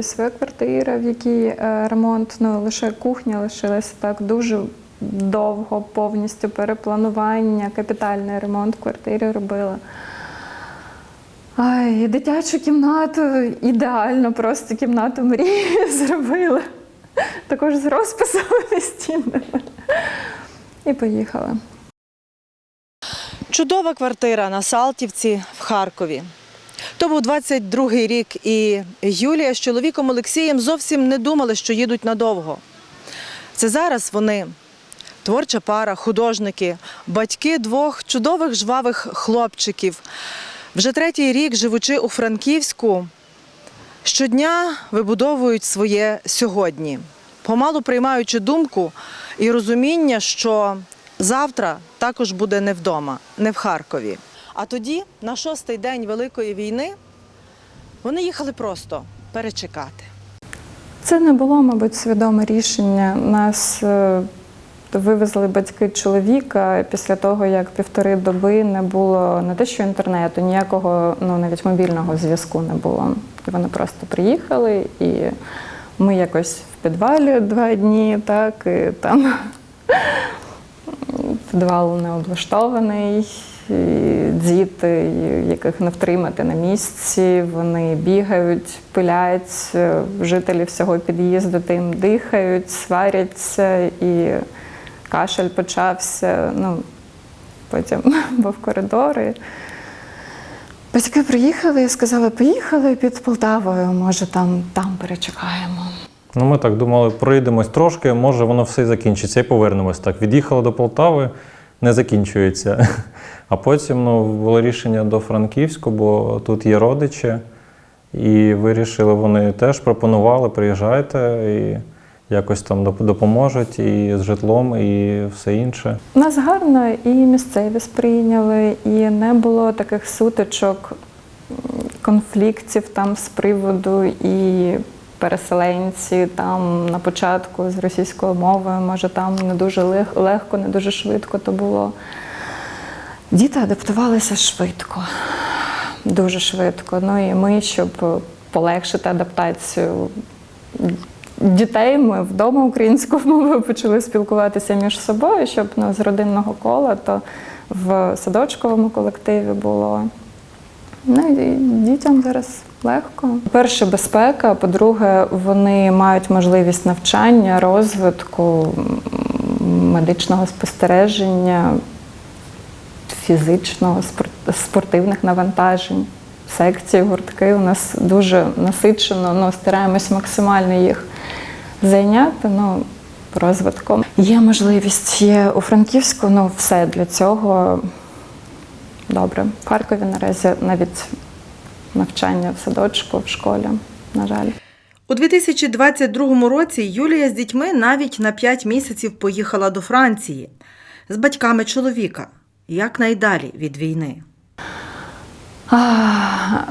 Харкові своя квартира, в якій е, ремонт, ну лише кухня лишилася так дуже довго, повністю перепланування, капітальний ремонт в квартирі робила. Ай, дитячу кімнату ідеально, просто кімнату мрії зробила. Також з розписами стінами. І поїхала. Чудова квартира на Салтівці в Харкові. То був 22-й рік, і Юлія з чоловіком Олексієм зовсім не думали, що їдуть надовго. Це зараз вони творча пара, художники, батьки двох чудових жвавих хлопчиків. Вже третій рік, живучи у Франківську, щодня вибудовують своє сьогодні, помалу приймаючи думку і розуміння, що завтра також буде не вдома, не в Харкові. А тоді, на шостий день Великої війни, вони їхали просто перечекати. Це не було, мабуть, свідоме рішення. Нас е, вивезли батьки чоловіка після того, як півтори доби не було не те, що інтернету, ніякого, ну навіть мобільного зв'язку не було. Вони просто приїхали, і ми якось в підвалі два дні, так, і там підвал не облаштований. І діти, яких не втримати на місці, вони бігають, пилять, жителі всього під'їзду тим дихають, сваряться, і кашель почався. Ну, потім був коридор. Батьки приїхали і сказали, поїхали під Полтавою, може там, там перечекаємо. Ну, ми так думали, проїдемось трошки, може воно все і закінчиться і повернемось. Так, від'їхали до Полтави, не закінчується. А потім ну, було рішення до Франківську, бо тут є родичі, і вирішили, вони теж пропонували, приїжджайте і якось там допоможуть і з житлом, і все інше. Нас гарно і місцеві сприйняли, і не було таких сутичок, конфліктів там з приводу і переселенці там на початку з російською мовою, може там не дуже лег- легко, не дуже швидко то було. Діти адаптувалися швидко, дуже швидко. Ну і ми, щоб полегшити адаптацію дітей, ми вдома українською мовою почали спілкуватися між собою, щоб ну, з родинного кола, то в садочковому колективі було. Ну дітям зараз легко. По-перше, безпека. По-друге, вони мають можливість навчання, розвитку, медичного спостереження, фізичного, спор- спортивних навантажень. Секції, гуртки у нас дуже насичено, ну, стараємось максимально їх зайняти ну, розвитком. Є можливість, є у Франківську, ну все для цього добре. В Харкові наразі навіть навчання в садочку, в школі, на жаль. У 2022 році Юлія з дітьми навіть на 5 місяців поїхала до Франції з батьками чоловіка. Як найдалі від війни?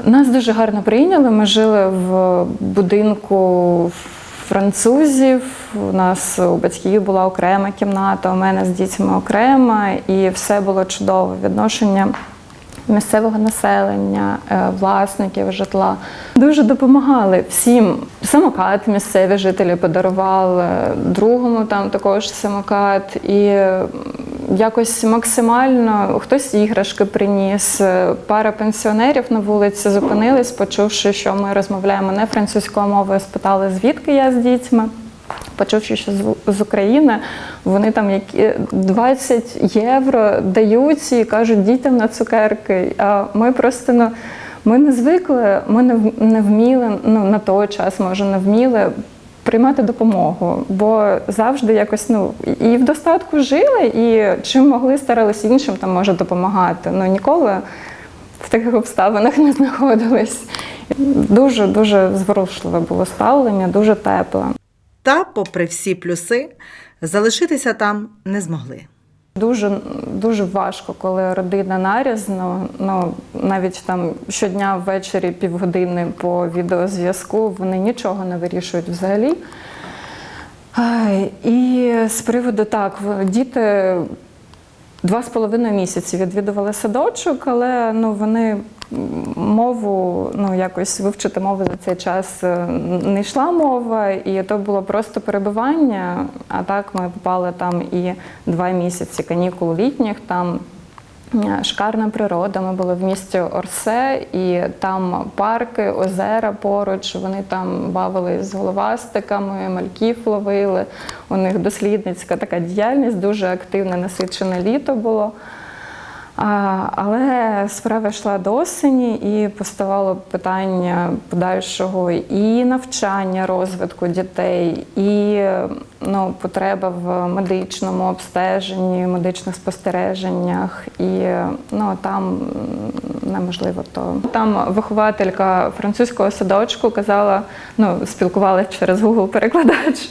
Нас дуже гарно прийняли. Ми жили в будинку французів. У нас у батьків була окрема кімната, у мене з дітьми окрема, і все було чудово. Відношення місцевого населення, е, власників житла дуже допомагали всім. Самокат місцеві жителі подарували, другому там також самокат. І якось максимально хтось іграшки приніс. Е, Пара пенсіонерів на вулиці зупинились, почувши, що ми розмовляємо не французькою мовою, спитали, звідки я з дітьми. Почувши, що з- України, вони там які 20 євро дають і кажуть дітям на цукерки. А ми просто ну, ми не звикли, ми не вміли, ну на той час, може, не вміли приймати допомогу, бо завжди якось ну і в достатку жили, і чим могли старалися іншим там може допомагати. Ну ніколи в таких обставинах не знаходились. Дуже дуже зворушливе було ставлення, дуже тепле. Та, попри всі плюси, залишитися там не змогли. Дуже дуже важко, коли родина нарізно. Ну навіть там щодня ввечері півгодини по відеозв'язку вони нічого не вирішують взагалі. І з приводу так, діти два з половиною місяці відвідували садочок, але ну вони мову, ну якось вивчити мову за цей час е, не йшла мова, і то було просто перебування. А так ми попали там і два місяці канікул літніх. Там е, шикарна природа. Ми були в місті Орсе, і там парки, озера поруч. Вони там бавились з головастиками, мальків ловили. У них дослідницька така діяльність, дуже активне, насичене літо було. Але справа йшла до осені і поставало питання подальшого і навчання, розвитку дітей, і ну, потреба в медичному обстеженні, медичних спостереженнях. І ну, там неможливо то. Там вихователька французького садочку казала, ну, спілкувалася через Google перекладач.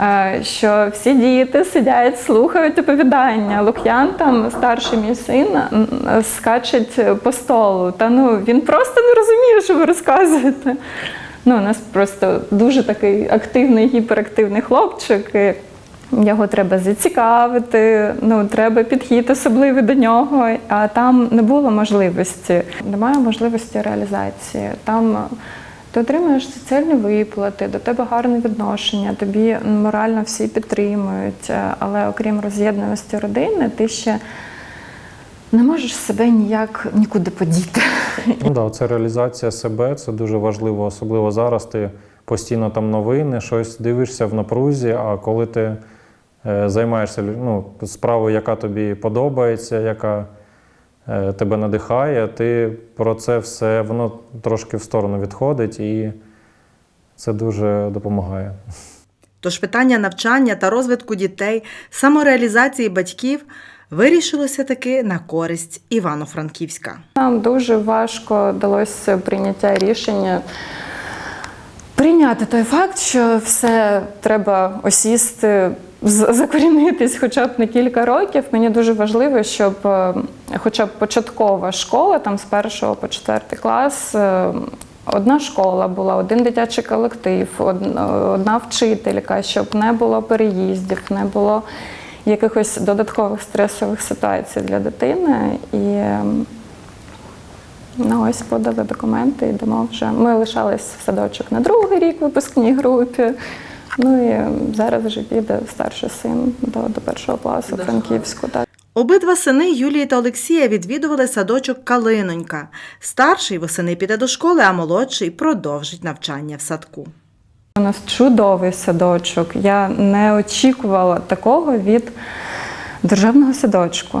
е, Що всі діти сидять, слухають оповідання. Лук'ян там старший мій син м, скачить по столу. Та ну він просто не розуміє, що ви розказуєте. Ну, у нас просто дуже такий активний, гіперактивний хлопчик. І його треба зацікавити, ну треба підхід особливий до нього. А там не було можливості. Немає можливості реалізації. Там е, ти отримуєш соціальні виплати, до тебе гарне відношення, тобі морально всі підтримують. Е, Але окрім роз'єднаності родини, ти ще не можеш себе ніяк нікуди подіти. Ну да, це реалізація себе, це дуже важливо, особливо зараз. Ти постійно там новини, щось дивишся в напрузі. А коли ти е, займаєшся ну, справою, яка тобі подобається, яка е, тебе надихає, ти про це все воно трошки в сторону відходить, і це дуже допомагає. Тож питання навчання та розвитку дітей, самореалізації батьків вирішилося таки на користь Івано-Франківська. Нам дуже важко далося прийняття рішення. Прийняти той факт, що все треба осісти, закорінитись хоча б на кілька років. Мені дуже важливо, щоб е, хоча б початкова школа, там з першого по четвертий клас, е, одна школа була, один дитячий колектив, одна вчителька, щоб не було переїздів, не було якихось додаткових стресових ситуацій для дитини. І ем, Ну, ось подали документи, йдемо вже. Ми лишались в садочок на другий рік в випускній групі. Ну і зараз вже піде старший син до, до першого класу До Франківську. Так. Обидва сини Юлії та Олексія відвідували садочок Калинонька. Старший восени піде до школи, а молодший продовжить навчання в садку. У нас чудовий садочок. Я не очікувала такого від державного садочку.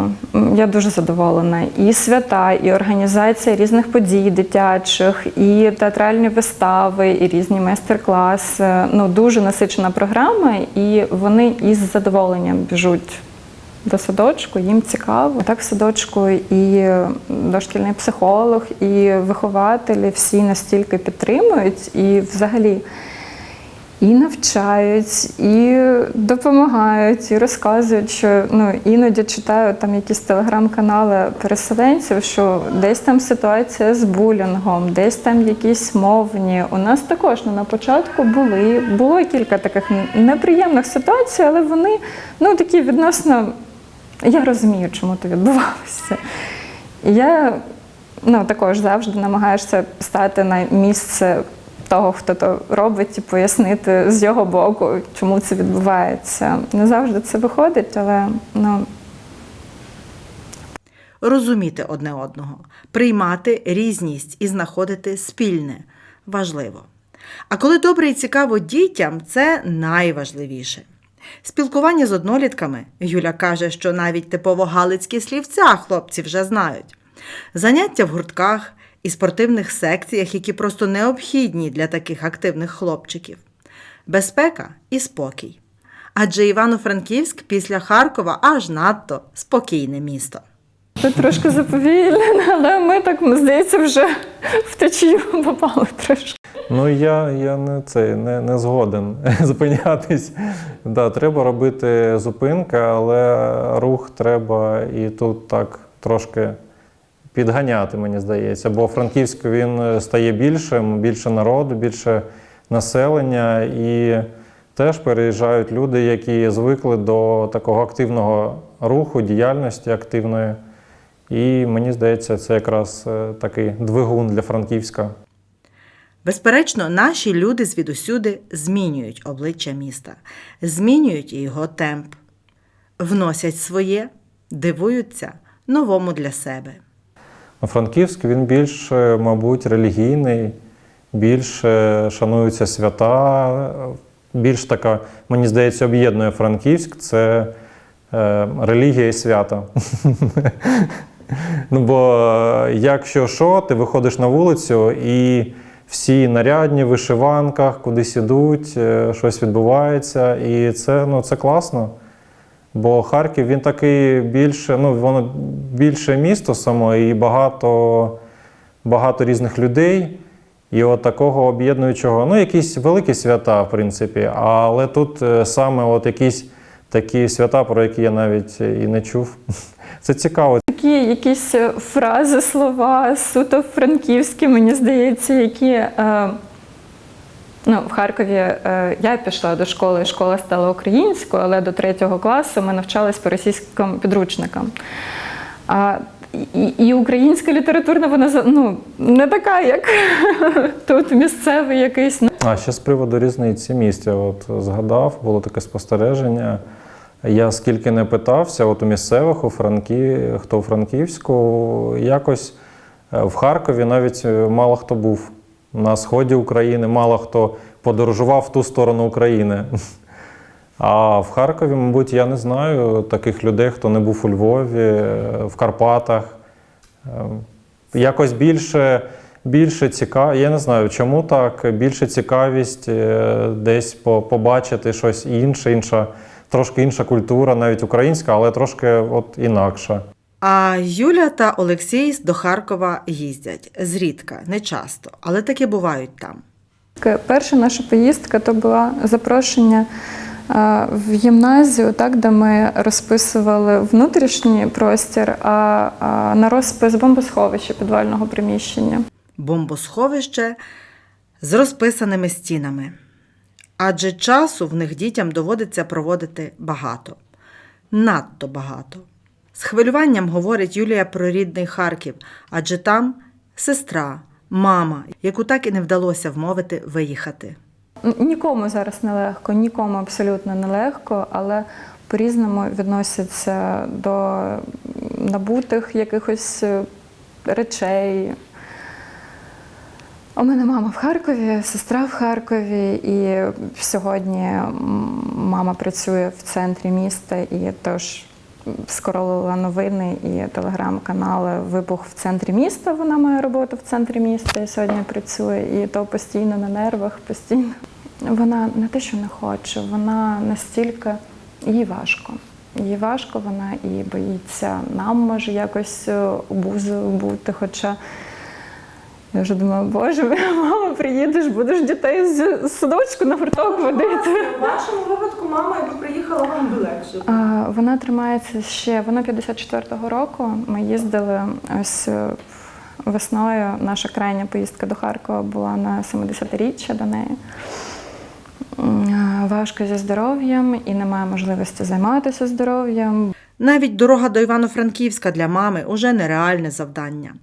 Я дуже задоволена. І свята, і організація різних подій дитячих, і театральні вистави, і різні майстер-класи. Ну, дуже насичена програма, і вони із задоволенням біжуть. До садочку, їм цікаво. Так в садочку і дошкільний психолог, і вихователі всі настільки підтримують, і взагалі і навчають, і допомагають, і розказують, що ну іноді читаю там якісь телеграм-канали переселенців, що десь там ситуація з булінгом, десь там якісь мовні. У нас також ну, на початку були було кілька таких неприємних ситуацій, але вони ну такі відносно. Я розумію, чому це відбувалося. Я ну, також завжди намагаєшся стати на місце того, хто то робить, і пояснити з його боку, чому це відбувається. Не завжди це виходить, але ну, Розуміти одне одного, приймати різність і знаходити спільне важливо. А коли добре і цікаво дітям, це найважливіше. Спілкування з однолітками Юля каже, що навіть типово галицькі слівця хлопці вже знають. Заняття в гуртках і спортивних секціях, які просто необхідні для таких активних хлопчиків. Безпека і спокій. Адже Івано-Франківськ після Харкова аж надто спокійне місто. це трошки заповільнено, але ми так, здається, вже в течію попали трошки. Ну я, я не цей не, не згоден зупинятись. Да, треба робити зупинки, але рух треба і тут так трошки підганяти, мені здається. Бо Франківськ він стає більшим, більше народу, більше населення, і теж переїжджають люди, які звикли до такого активного руху, діяльності активної. І мені здається, це якраз е, такий двигун для Франківська. Безперечно, наші люди звідусюди змінюють обличчя міста, змінюють його темп, вносять своє, дивуються новому для себе. Франківськ він більш, мабуть, релігійний, більш е, шануються свята, більш така, мені здається, об'єднує Франківськ це е, релігія і свята. ну, бо якщо що, ти виходиш на вулицю і всі нарядні в вишиванках, кудись ідуть, е, щось відбувається, і це, ну, це класно. Бо Харків він такий більше, ну воно більше місто само і багато, багато різних людей. І от такого об'єднуючого, ну, якісь великі свята, в принципі, але тут е, саме от якісь такі свята, про які я навіть і не чув. Це цікаво. Такі якісь е, фрази, слова суто франківські, мені здається, які. Е, ну, в Харкові е, я пішла до школи, школа стала українською, але до третього класу ми навчались по російським підручникам. А, і, і українська літературна, вона ну, не така, як тут місцевий якийсь. А ще з приводу різниці місць, я от згадав, було таке спостереження. Я скільки не питався, от у місцевих, у Франкі, хто у Франківську, якось е, в Харкові навіть е, мало хто був. На сході України мало хто подорожував в ту сторону України. А в Харкові, мабуть, я не знаю таких людей, хто не був у Львові, в Карпатах. Ем, Якось більше, більше цікаво. Я не знаю, чому так. Більше цікавість е, десь побачити щось інше, інша, трошки інша культура, навіть українська, але трошки от інакша. А Юля та Олексій до Харкова їздять зрідка, не часто, але таки бувають там. Перша наша поїздка то була запрошення е, в гімназію, так, де ми розписували внутрішній простір, а, а на розпис бомбосховища підвального приміщення. Бомбосховище з розписаними стінами. Адже часу в них дітям доводиться проводити багато, надто багато. З хвилюванням говорить Юлія про рідний Харків, адже там сестра, мама, яку так і не вдалося вмовити виїхати. Нікому зараз нелегко, нікому абсолютно нелегко, але по-різному відносяться до набутих якихось е, речей. У мене мама в Харкові, сестра в Харкові, і сьогодні мама працює в центрі міста, і тож скоролила новини і телеграм-канали Вибух в центрі міста. Вона має роботу в центрі міста і сьогодні працює, і то постійно на нервах, постійно. Вона не те, що не хоче, вона настільки їй важко. Їй важко, вона і боїться нам може якось е, обузою бути. Хоча я вже думаю, боже, мама, приїдеш, будеш дітей з садочку на гурток водити. В вашому випадку мама, якби приїхала, вам би легше. А, Вона тримається ще, вона 54-го року. Ми їздили ось е, весною. Наша крайня поїздка до Харкова була на 70-річчя до неї. Важко зі здоров'ям і немає можливості займатися здоров'ям. Навіть дорога до Івано-Франківська для мами уже нереальне завдання.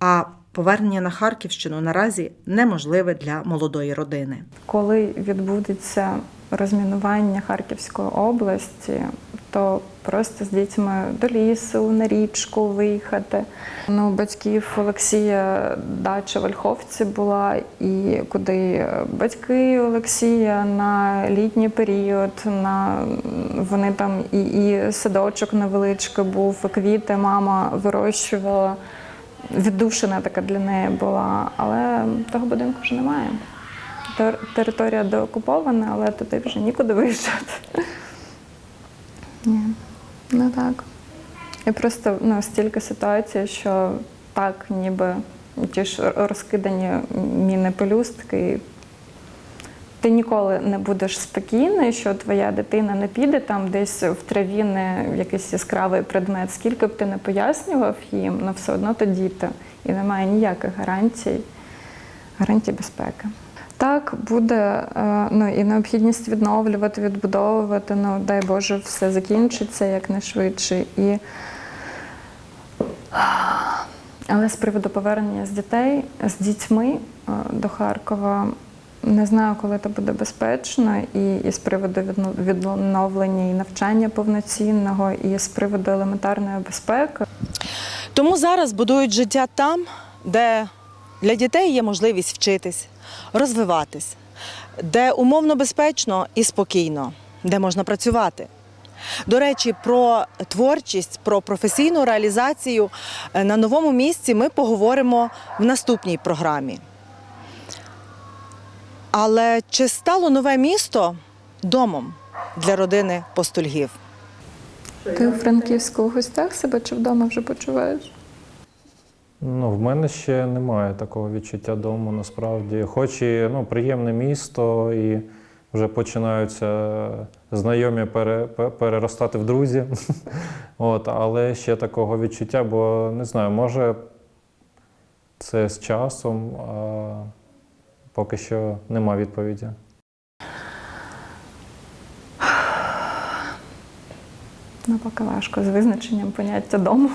А повернення на Харківщину наразі неможливе для молодої родини. Коли відбудеться розмінування Харківської області, то просто з дітьми до лісу, на річку виїхати. Ну, батьків Олексія дача в Ольховці була, і куди батьки Олексія на літній період, на вони там і, і садочок невеличкий був, і квіти мама вирощувала. Віддушина така для неї була, але того будинку вже немає. Тер- Територія деокупована, але туди вже нікуди виїжджати. Ні, не так. І просто ну, стільки ситуацій, що так, ніби ті ж розкидані міни пелюстки. Ти ніколи не будеш спокійний, що твоя дитина не піде там десь в траві не якийсь яскравий предмет. Скільки б ти не пояснював їм, але все одно то діти. І немає ніяких гарантій, гарантій безпеки. Так, буде е, ну, і необхідність відновлювати, відбудовувати. Ну, дай Боже, все закінчиться якнайшвидше. І Але з приводу повернення з дітей, з дітьми е, до Харкова, не знаю, коли це буде безпечно, і, і з приводу відновлення і навчання повноцінного, і з приводу елементарної безпеки. Тому зараз будують життя там, де для дітей є можливість вчитись, розвиватись, де умовно безпечно і спокійно, де можна працювати. До речі, про творчість, про професійну реалізацію е, на новому місці ми поговоримо в наступній програмі. Але чи стало нове місто домом для родини постульгів? Ти у Франківську у гостях себе чи вдома вже почуваєш? Ну, в мене ще немає такого відчуття дому насправді. Хоч і ну, приємне місто, і вже починаються знайомі пере, переростати в друзі. От, але ще такого відчуття, бо не знаю, може це з часом, а поки що нема відповіді. Ну, поки важко з визначенням поняття дому.